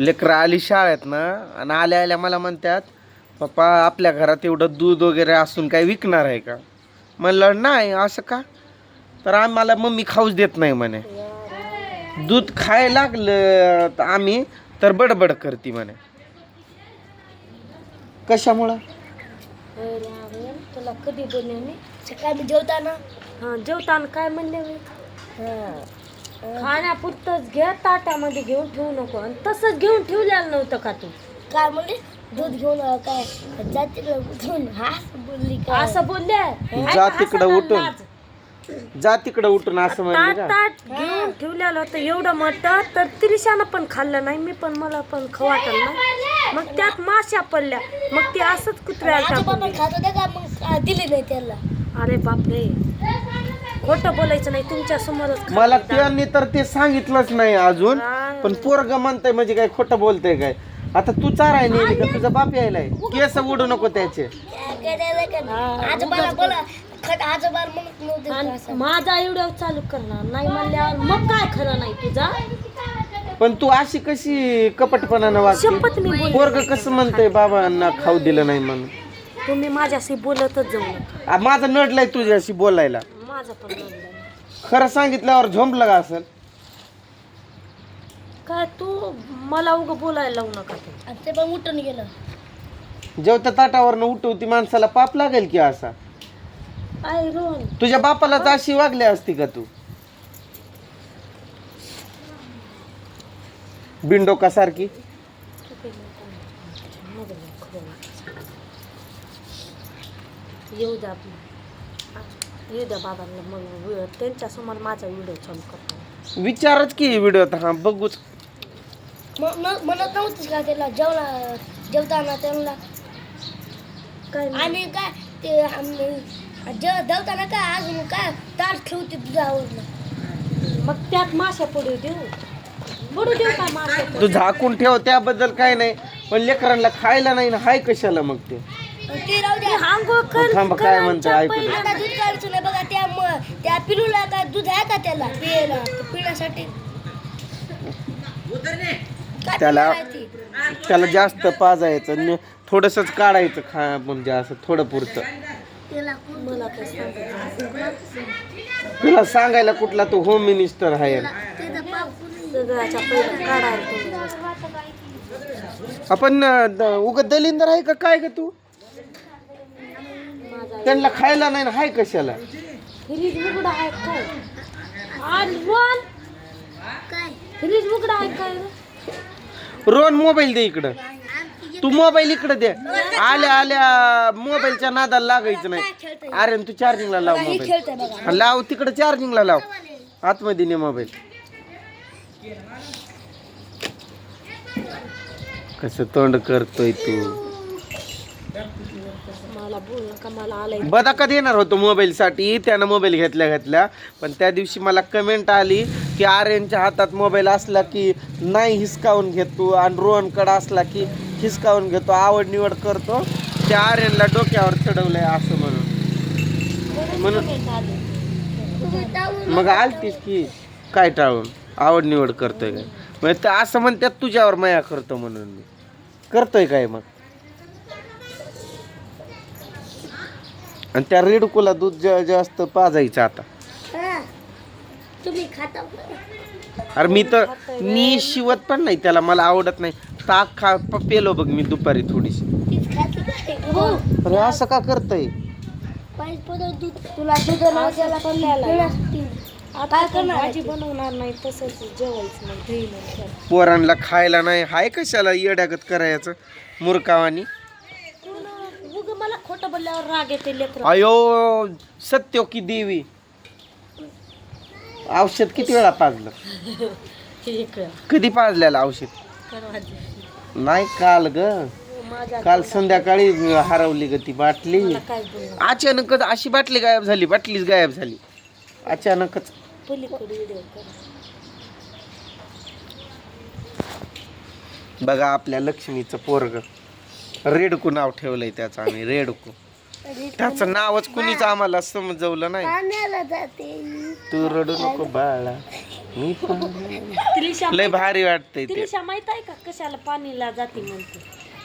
लेकरं आली शाळेत ना आणि आल्या आल्या मला म्हणतात पप्पा आपल्या घरात एवढं दूध वगैरे असून काय विकणार आहे का? म्हणलं नाही असं का? तर आम्हाला मम्मी खाऊच देत नाही म्हणे. दूध खायला लागलं तर आम्ही तर बडबड करते म्हणे. कशामुळं? तुला कधी बोलले जेवताना? हा जेवताना काय म्हणले खाण्यापुरतंच घे ताटामध्ये घेऊन ठेवू नको. आणि तसंच घेऊन ठेवलेलं नव्हतं का तू? काय म्हणले? दूध घेऊन अं, काय जाते हा बोलली काय असं बोलले? जा तिकडं उठून. जा तिकडं उठून असं म्हणले ताट का ताट घेऊन ठेवलेलं होतं एवढं मोठं तर त्रिशानं पण खाल्लं नाही. मी पण मला पण खवाटल नाही. मग त्यात माश्या पडल्या. मग ते असंच कुत्र्याला आजोबा टाकून पण खात होते का? मग अं, दिली नाही त्याला. अरे बापरे. खोटं बोलायचं नाही तुमच्या समोरच मला त्यांनी तर ते सांगितलंच नाही अजून पण पोरग म्हणतंय म्हणजे काय खोटं बोलतंय काय? आता तू चाराय नेली का तुझा बाप यायलाय? केस उडू नको त्याचे. माझा व्हिडिओ चालू करणार नाही म्हणल्यावर मग काय खरं नाही तुझा? पण तू अशी कशी कपटपणानं वागते? शपथ मी बोल पोरग कसं म्हणतंय बाबांना खाऊ दिलं नाही म्हणून. तुम्ही माझ्याशी बोलतच जाऊ नका. आ, माझं नडलंय तुझ्याशी बोलायला. माझं पण नडलं नाही. खरं सांगितल्यावर झोंबलं का असेल? काय तू मला उग बोलायला लावू नका तू. आणि ते पण उठून गेलं. जेवत्या ताटावरनं उठवती माणसाला पाप लागेल की असा? आय रोहन. तुझ्या बापालाच अशी वागली असती का तू? बिंडोका सारखी येऊ द्या आपलं. येऊ बाबांना मग त्यांच्यासमोर माझा व्हिडिओ चालू करतो. विचारच की व्हिडिओ हा बघूच. म- म- म्हणत नव्हतीस का त्याला जेवला जेवताना त्यांना? काय नाही. आणि काय ते आम्ही जेव जेवताना काय अजून काय ताट ठेवते दुधावर मग त्यात माश्या पडू देऊ. पडू देऊ का माश्या तू झाकून ठेव त्याबद्दल काय नाही. पण लेकरांना खायला नाही ना हाय कशाला मग ते? ते राहू द्या. आंघोळ कर थांबा, काय म्हणते, करायच्या ऐकू दे. पहिले- आता दूध बघा त्या म- त्या पिलूला दूध आहे का त्याला? पियला पिण्यासाठी. काय त्याला- पिणार आहे ती? त्याला जास्त पाजायचं थोडंसंच काढायचं खा म्हणजे असं थोडं पुरतं. त्याला मला काय तुला सांगायला कुठला तू होम मिनिस्टर आहे. आपण उग दलिंदर आहे का? काय ग तू? त्यांना खायला नाही ना हाय कशाला? फ्रीज उघडा आहे काय? आणि रोहन? काय? फ्रीज उघडा आहे काय रे? रोन मोबाईल दे इकडं. तू मोबाईल इकडं दे. आल्या आल्या मोबाईलच्या नादाला लागायचं नाही. अरे तू चार्जिंगला लाव मोबाईल. बघा. हा, लाव तिकडं चार्जिंगला लाव. आतमध्ये ने मोबाईल. कसं तोंड करतोय तू मला बोल नका मला आलंय बदा कधी येणार होतो मोबाईलसाठी त्यानं मोबाईल घेतल्या घेतल्या. पण त्या दिवशी मला कमेंट आली की आर्यनच्या हातात मोबाईल असला की नाही हिसकावून घेतो आणि रोहनकडं असला की हिसकावून घेतो आवड निवड करतो. त्या आर्यनला डोक्यावर चढवलंय असं म्हणून. म्हणून मग आलतीस की काय टाळून? आवड निवड करतोय काय? मग ते असं म्हणतात तुझ्यावर माया करतो म्हणून मी. करतोय काय मग? आणि त्या रेडकुला दूध जा- जास्त पाजायचं आता. हा. तुम्ही खाता अरे मी तर मी शिवत पण नाही त्याला मला आवडत नाही. ताक खा प- पेलो बघ मी दुपारी थोडीशी. तीच खाती काय हो. अरे असं का करतय? पाहिजे पदर दूध तुला दूध नव्हत्याला पण पिण्यासाठी आता काय काय करणार आहे? भाजी बनवणार नाही तसंच जेवायचं नाही घेईन नंतर. पोरांना खायला नाही. हाय कशाला येड्यागत करायचं? मुरकावानी मला खोटं बोलल्यावर राग येते लेकर. अयो सत्यो की देवी. औषध किती वेळा पाजलं? कधी पाजलेलं औषध? नाही काल ग. माझ्या काल संध्याकाळी हरवली ग ती बाटली. मला काय बोलणार अचानकच अशी बाटली गायब झाली बाटलीच गायब झाली. अचानकच. पलीकडे व्हिडिओ कर. बघा आपल्या लक्ष्मीचं पोरग. रेडकू नाव ठेवलंय त्याचं आम्ही रेडकू. त्याचं नावच कुणीच आम्हाला समजवलं नाही. पाण्याला जाते. तू रडू नको बाळा मी पण त्रिशा लय भारी वाटतंय ते. त्रिशा माहीत आहे का कशाला पाणीला जाते म्हणते?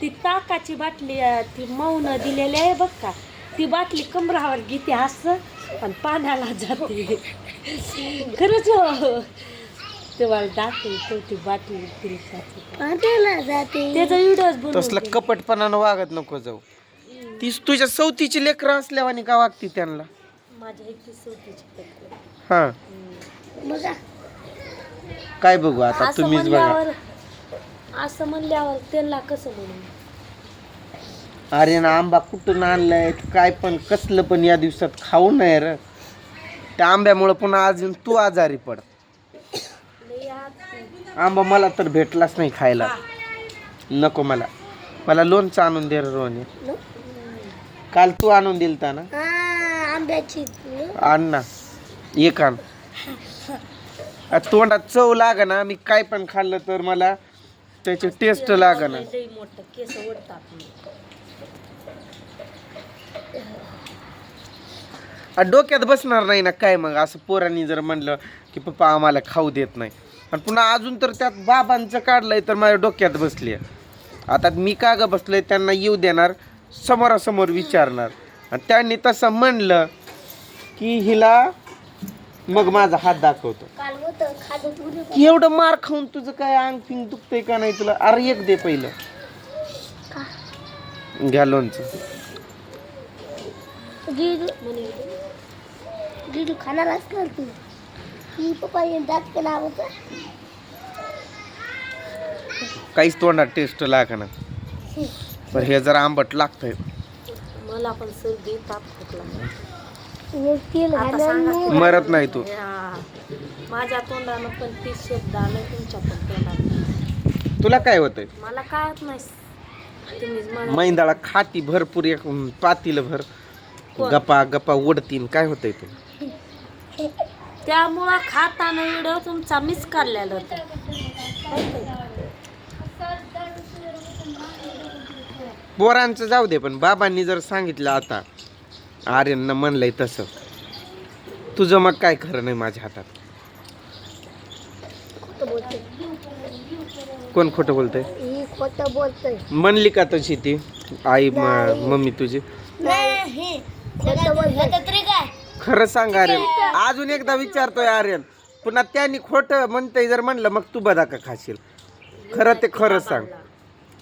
ती ताकाची बाटली अं, ती मौन दिलेली आहे बघ का? ती बाटली कमरावर घेते हस पण पाण्याला जाते. खरंच हो. तेव्हा ती जाते. त्याचा तसलं बनवून कपटपणानं वागत नको जाऊ. तीच तुझ्या सवतीची लेकरं असल्यावानी का वागती त्यांना? माझ्या. हा. बघा. काय बघू आता असं तुम्हीच बघा. म्हणल्यावर असं म्हणल्यावर त्यांना कसं म्हणून अरे ना आंबा कुठून आणलाय? काय पण कसलं पण या दिवसात खाऊ नये र. त्या आंब्यामुळं पुन्हा अजून तू आजारी पड आंबा मला तर भेटलाच नाही खायला. नको मला. मला लोणचं आणून दे रे रोहनी. काल तू आणून दिलता ना? हा आंब्याची. आण ना. एक आण. आ, तोंडात चव लाग ना. मी काय पण खाल्लं तर मला त्याची टेस्ट लाग ना. लई मोठं केस ओढतात मी. आ, डोक्यात बसणार नाही ना काय मग? असं पोरांनी जर म्हणलं की पप्पा आम्हाला खाऊ देत नाही. आणि पुन्हा अजून तर त्यात बाबांचं काढलंय तर माझ्या डोक्यात बसली आता मी का ग बसलोय त्यांना येऊ देणार समोरासमोर विचारणार. आणि त्यांनी तसं म्हणलं की हिला मग माझा हात दाखवतो. की एवढं मार खाऊन तुझं काय अंग पिंग दुखतंय का नाही तुला? अरे एक दे पहिलं. घ्या लोणचं. खाणार असणार तू? ही दात केला काहीच तोंडात टेस्ट ना पण हे जरा आंबट लागतंय. मला पण सर्दी ताप खोकला हे तेल आता घालून सांगा मी- की- मरत नाही तू. हा. माझ्या तोंडानं पण तीस शब्द आलं तुमच्या पण तोंडात तुला काय होतंय? मला काय होत नाही म्हणा मैंदाळा खाती भरपूर एक पातील भर कोण? गप्पा गप्पा उडतीन. काय होतंय तुला त्यामुळं खाताना व्हिडिओ तुमचा मिस काढलेला होता? पोरांचं जाऊ दे पण बाबांनी जर सांगितलं आता आर्यननं म्हणलंय तसं तुझं मग काय खरं नाही माझ्या हातात? कोण खोटं बोलतंय? खोटं बोलतोय. म्हणली का तशी ती? आई म- मम्मी तुझी? नाही खोटं बोलतोय. तरी काय खरं सांग आर्यन. अजून एकदा विचारतोय आर्यन. पुन्हा त्यांनी खोटं म्हणतंय जर म्हणलं मग तू बदाका खाशील? खरं ते खरं सांग.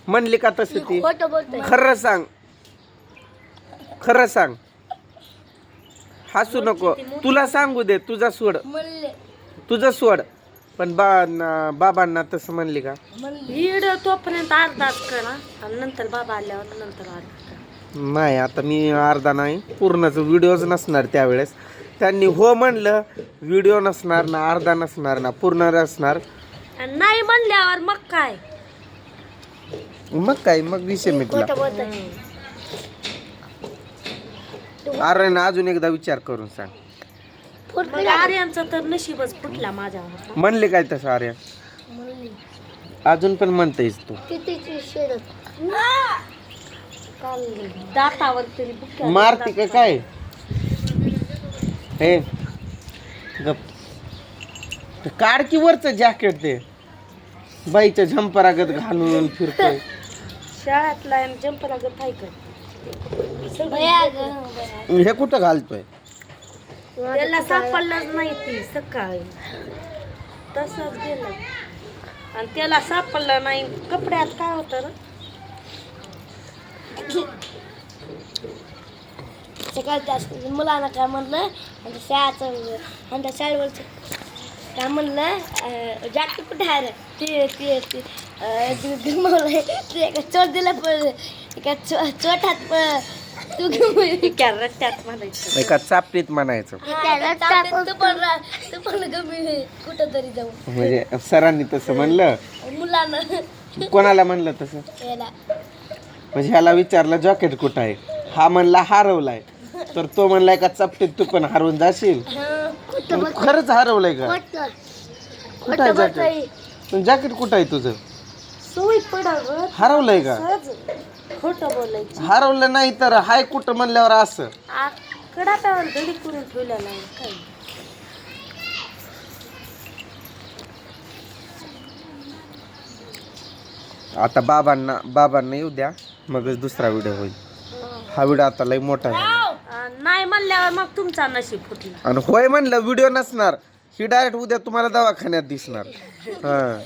म्हणली का तशी ती? खरं सांग. खरं सांग. हसू नको. तुला सांगू दे तुझा सोड. म्हणले तुझं सोड. पण बा न- बाबांना तसं म्हणली का? तोपर्यंत अर्धाच करा. आणि नंतर बाबा आल्यावर नंतर अर्धा करा नाही आता मी अर्धा नाही पूर्णच व्हिडिओज नसणार त्यावेळेस. त्यांनी हो म्हणलं व्हिडिओ नसणार ना अर्धा नसणार ना पूर्ण नसणार. आणि नाही म्हणल्यावर मग काय? मग काय मग विषय मिटला. खोटं बोलतोय अरे ना अजून एकदा विचार करून सांग. मग आर्यांचं तर नशीबच फुटला माझ्यावर म्हणले काय तसं अरे म्हणली. अजून पण म्हणतेस तू. कितीची शेरत काल दातावर तरी बुक्या मारती का काय? हे. गप. ते काढ की वरचं जॅकेट ते. बाईच्या झंपरागत घालून फिरतोय. शाळेतला जंपर लागत आहे का? भया ग भया. हे कुठं घालतोय? त्याला सापडलंच नाही ती सकाळी. तसंच गेलं. आणि त्याला सापडलं नाही. कपड्यात काय होतं रे? सकाळी त्या मुलांना काय म्हणलं आणि शाळेचं आणि त्या शाळेवरचं काय म्हणलं जॅकेट कुठे आहे ते ते ते अं, ते एका चोट दिला पण एका चो चोटात प- तू गमावली. त्या रट्ट्यात म्हणायचं. एका चापटीत म्हणायचं. तू पण रा- तू पण गमी कुठं तरी जाऊ. म्हणजे सरांनी तसं म्हणलं. मुलांना. कोणाला म्हणलं तसं? म्हणजे ह्याला विचारलं जॉकेट कुठं आहे? हा म्हणला हरवलाय. तर तो म्हणलाय का चपटीत तू पण हरवून जाशील. पण खरंच हरवलंय का? कुठं? आहे जॅकेट? जॅकेट कुठं आहे तुझं? हरवलंय का? हरवलं नाही तर हाय कुठं म्हणल्यावर असं? आता बाबांना बाबांना येऊ द्या. मगच दुसरा व्हिडिओ होईल. हा व्हिडिओ आता लई मोठा आहे. अं, नाही म्हणल्यावर मग तुमचा नशीब फुटला. आणि होय म्हणलं व्हिडिओ नसणार. ही डायरेक्ट उद्या तुम्हाला दवाखान्यात दिसणार. हा.